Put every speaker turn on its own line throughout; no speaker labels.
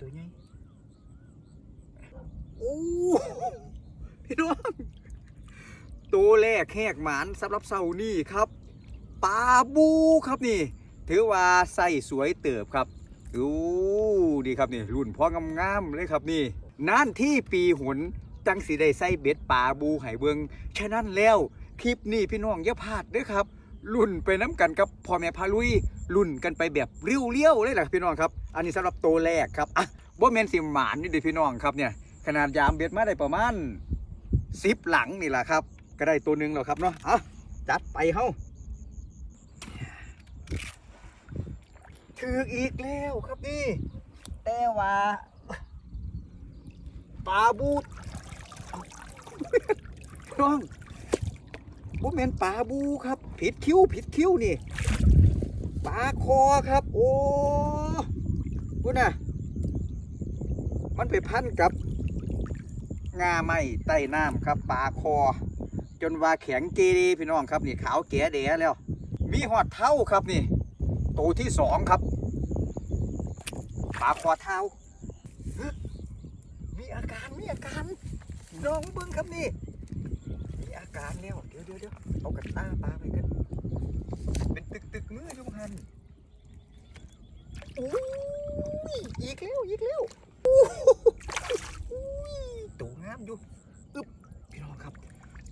ตัวใหญ่โอ้พี่น้องตัวแรกแหกหมานสำหรับเสานี่ครับปลาบูครับนี่ ถือว่าใส่สวยเติบครับอู้ดีครับนี่รุ่นพ่องามๆเลยครับนี่นั่นที่ปีหนจังสีได้ใส่เบ็ดปลาบูไห้เบิงฉะนั้นแล้วคลิปนี้พี่น้องอย่าพลาดด้วยครับ รุ่นไปน้ำกันกับพ่อแม่พาลุยรุ่นกันไปแบบเรี้ยวๆเลยแหละพี่น้องครับ อันนี้สำหรับตัวแรกครับอะบ่แมนสิหมานนี่เดิพี่น้องครับเนี่ยขนาดยามเบ็ดมาได้ประมาณสิบหลังนี่แหละครับ ก็ได้ตัวหนึ่งแล้วครับเนาะอะจัดไปเฮ้าถืออีกแล้วครับนี่แต่ว่าปลาบูดน้อง บ่แม่นปลาบูครับผิดคิ้วผิดคิ้วนี่ปลาคอครับ โอ้กูน่ะมันไปพันกับงาไม้ใต้น้ำครับปลาคอ จนว่าแข็งเกเรพี่น้องครับนี่ขาวแก่แดแล้ว มีหอดเท้าครับนี่ตัวที่สองครับปลาคอเท้ามีอาการมีอาการน้องเบิ้งครับนี่ การแล้วเดี๋ยวเดี๋ยวเดี๋ยวเอากระตาปลาไปกัน เป็นตึกตึกๆมืออยุงหันโอ้ยอีกแล้วอีกแล้วโอ้ยตัวงามอยู่อึ๊บพี่น้องครับ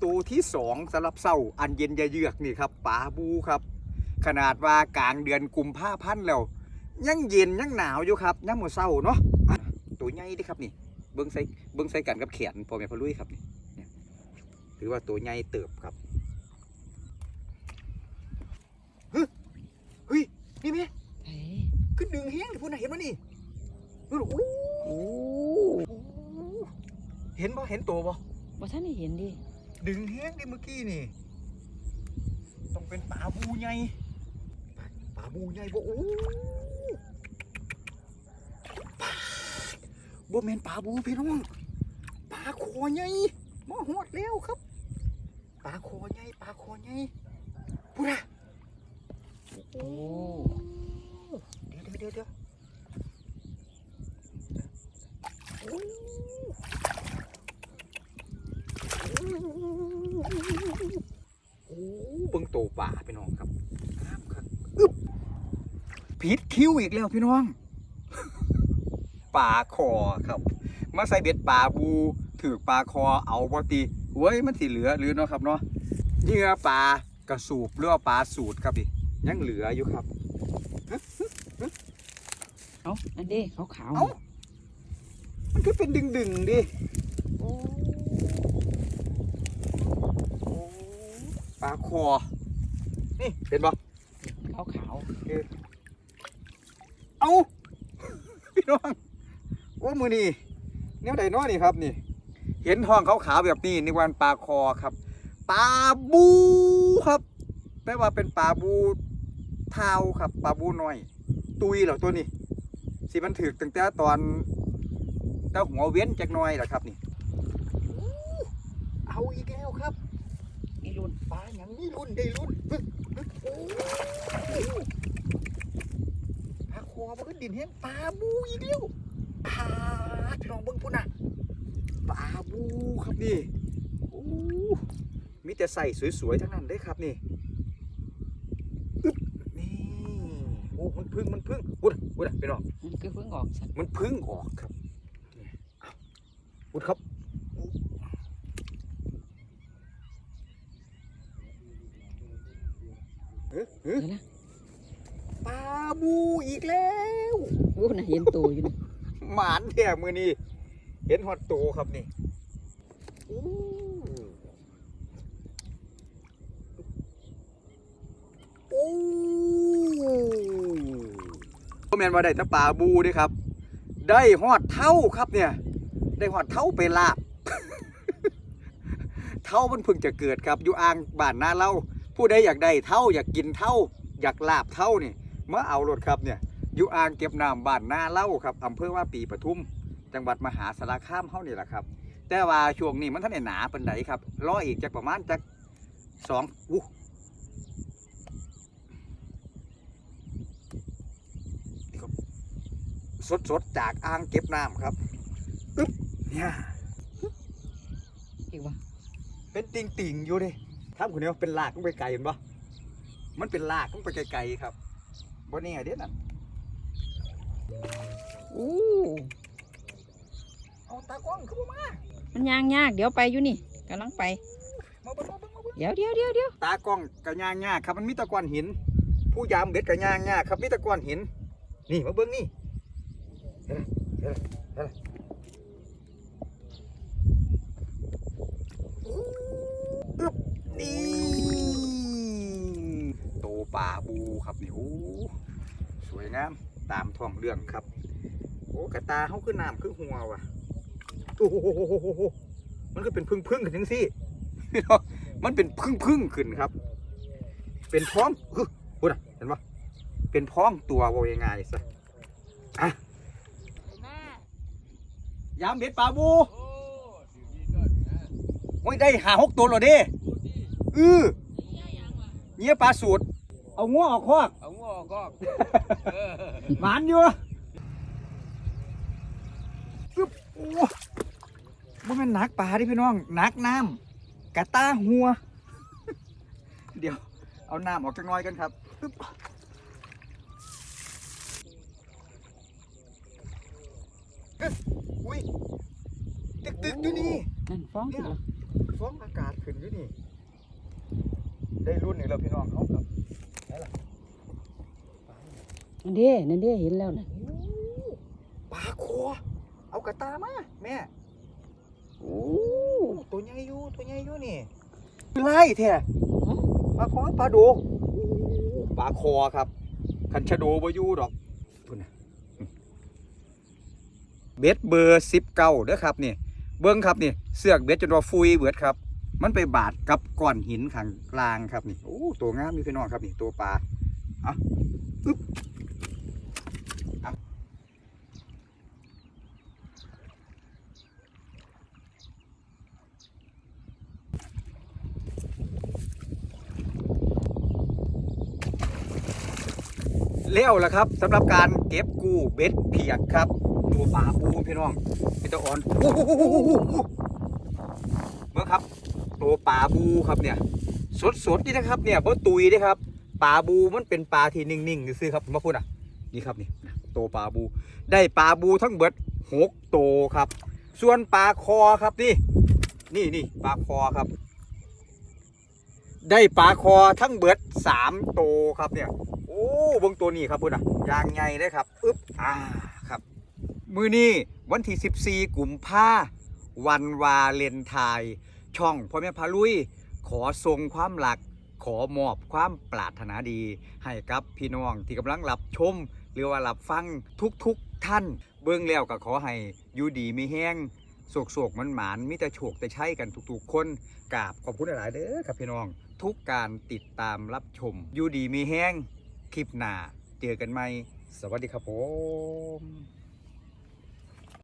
ตัวที่สองสำหรับเศร้าอันเย็นอยาเยือกนี่ครับปลาบูครับ ขนาดว่ากลางเดือนกุมภาพันธ์แล้วยังเย็นยังหนาวอยู่ครับยังหมดเศร้าเนาะอะตัวใหญ่เดิครับนี่เบิ้งใส่เบิ้งใส่กันกับแขนพ่อแม่พ่อลุยครับนี่เนี่ย ถือว่าตัวใหญ่เติบครับเฮ้ยนี่แม่
เฮ้ย
ขึ้นดึงเฮี้ยงพูดนะเห็นมั้นี่นู่นโอ้
โอ้
เห็นบ่เห็นตัวบ่
บ่ท่านได้เห็นดิ
ดึงเฮี้ยงดิเมื่อกี้นี่ ต้องเป็นปลาบูใหญ่ปลาบูใหญ่บ่โอ้ปลาบ่แม่นปลาบูพี่น้องปลาคอใหญ่มาหอดแล้วครับ ปลาคอใหญ่ปลาคอใหญ่พูดนะ
โอ้
เดี๋ยวเดี๋ยวเดี๋ยวโอ้โอ้เบิ่งโตป่าพี่น้องครับงามครับอึ๊บผิดคิ้วอีกแล้วพี่น้องป่าคอครับ มาใส่เบ็ดป่าบูถือปลาคอเอาบ่ตี เว้ยมันสิเหลือหรือเนาะครับเนาะเหยื่อปลากระสูบหรือว่าปลาสูตรครับดิยังเหลืออยู่ครับ
เอาอันเด้ขาวขาวๆ
เอ้ามันก็เป็นดึงดึงๆดิ
โอ้
ปลาคอนี่เป็นปะ
ขาวขาว
เอ้าพี่น้องว่ามือนี่แนวใดน้อนี่ครับนี่ เห็นท้องขาวๆแบบนี้นี่วันปลาคอครับปลาบูครับแปลว่าเป็นปลาบูเท้าครับปลาบูน้อย ตุยเหรอตัวนี้สิมันถือตั้งแต่ตอนเต้าหัวเว้นจากหน้อยเหรอครับนี่เอาอีกแล้วครับ
นี่รุ่น
ปลาอย่างนี้รุ่นได้รุ่นปึ๊กปึ๊กโอ้ปลาคอมันก็ดินแห้งปลาบูอีกแล้วปลาพี่น้องเบิ้งพุ่นน่ะ ปลาบูครับนี่โอ้มีแต่ใส่สวยๆทั้งนั้นเลยครับนี่อึ๊บนี่โอ้มันพึ่งมันพึ่งวุ้ดวุ้ดพี่น้อง
มันคือเพิ่งออกสัตว์
มันพึ่งออกครับนี่เอาวุ้ดครับเอ๊ะเอ๊ะ
เดี๋ยวนะ
ปลาบูอีกแล้ว
โอ้น่ะเห็นตัวอยู่นะ
หมานแท้มือนี้ เห็นฮอตโตครับนี่อู้อู้พ่อแมนว่าได้ตะปลาบูด้วยครับ ได้ฮอดเท่าครับเนี่ย ได้ฮอดเท่าไปลาบ เท่ามันเพิ่งจะเกิดครับอยู่อ่างบ้านนาเล่าผู้ใดอยากได้เท่าอยากกินเท่า อยากลาบเท่านี่มาเอารถครับเนี่ยอยู่อ่างเก็บน้ำบ้านนาเล่าครับอำเภอว่าปีปทุม จังหวัดมหาสารคามเฮานี่แหละครับ แต่ว่าช่วงนี้มันท่านได้หนาปานใดครับรออีกจากประมาณจากสองอู้นี่ครับสดๆจากอ่างเก็บน้ำครับอึ๊บเนี่ย
อีกวะ
เป็นติ่งติ่งๆอยู่ดิถามคุณเนี่ยเป็นลากต้องไปไกลเห็นปะมันเป็นลากต้องไปไกลๆครับบนนี้ไงเด็ดน่ะ
อู้
เอาตากล้องเข้ามา
มันยางยากเดี๋ยวไปอยู่นี่กำลังไป
มาเบิ่งมาเบิ่งมาเบิ่ง
เดี๋ยวเดี๋ยวเดี๋ยวเดี๋ยว
ตากล้องกระยางยากครับมันมีแตะกอนหิน ผู้ยามเบ็ดกระยางยากครับมีแตะกอนหิน นี่มาเบิ้งนี่เห็นไหมเห็นไหมเห็นไหมอึ๊บนี่โตป่าบูครับนี่โอ้สวยงามตามท้องเรื่องครับ โอ้กระตาเขาคือน้ำคือหัวว่ะ โอ้โหมันก็เป็นพึ่งพึ่งๆขึ้นจังสิมันเป็นพึ่งพึ่งๆขึ้นครับ เป็นท้องฮึพูดอะเห็นปะเป็นท้องตัวว่ายังไงซะอะยามเบ็ดปลาบูโอ้ยได้หาหกตัวแล้วเด้อือเงี้ยปลาสูตร เอาง้อออกคอก
เอางอก็
หมานอยู่ปึ๊บโอ้ มันเป็นหนักปลาดิพี่น้องหนักน้ำกระตาหัว เดี๋ยวเอาน้ำออกจังน้อยกันครับปึ๊บเอ๊ะอุ้ยตึกตึกๆอยู่นี่
นั่นฟ้องสิเหรอ
ฟ้องอากาศขึ้นอยู่นี่ ได้รุ่นนี่แล้วพี่น้องเขาครับ
นั่นเด้นั่นเด้เห็นแล้วน่ะ
ปลาคอเอากระตามาแม่
โอ้
โอ้ ตัวใหญ่อยู่ตัวใหญ่อยู่นี่ไล่แท้ปลาคอปลาโดปลาคอครับคันชะโดบ่อยู่ดอกพุ่นน่ะเบ็ดเบอร์สิบเก้าเด้อครับนี่เบิ้งครับนี่เสือกเบ็ดจนว่าฟุยเบิดครับ มันไปบาดกับก้อนหินข้างกลางครับนี่โอ้ตัวงามมีพี่น้องครับนี่ตัวปลาอะอึ๊บ เลี้ยวล้วครับสำหรับการเก็บกูเบ็ดเพียกครับตัวปลาปูพี่น้องพี่ตะอ่อนเมื่อครับตัวปลาบูครับเนี่ย สดๆนี่นะครับ เนี่ยเพราะตุยเด้ครับปลาบูมันเป็นปลาที่นิ่งๆซื่อครับผมมาพูดอะนี่ครับนี่ตัวปลาบู ได้ปลาบูทั้งเบิดหกโตวครับ ส่วนปลาคอครับนี่นี่นี่ปลาคอครับ ได้ปลาคอทั้งเบิดสามโตวครับเนี่ย โอ้บงตัวนี้ครับพูดอะยางไงเลยครับอึ๊บอ่าครับ มือนี้วันที่ 14 กลุ่มภาวันวาเลนไทน์ช่องพ่อแม่พาลุย ขอทรงความหลัก ขอมอบความปรารถนาดี ให้กับพี่น้องที่กำลังรับชม หรือว่ารับฟังทุกๆทท่าน เบื้องแล้วก็ขอให้อยู่ดีมีแห้งโศกโศกมันหมานมิแต่โฉกแต่ใช้กันทุกๆ คนกราบขอบคุณหลายๆเด้อครับพี่น้อง ทุกการติดตามรับชม อยู่ดีมีแห้งคลิปหน้าเจอกันใหม่สวัสดีครับผม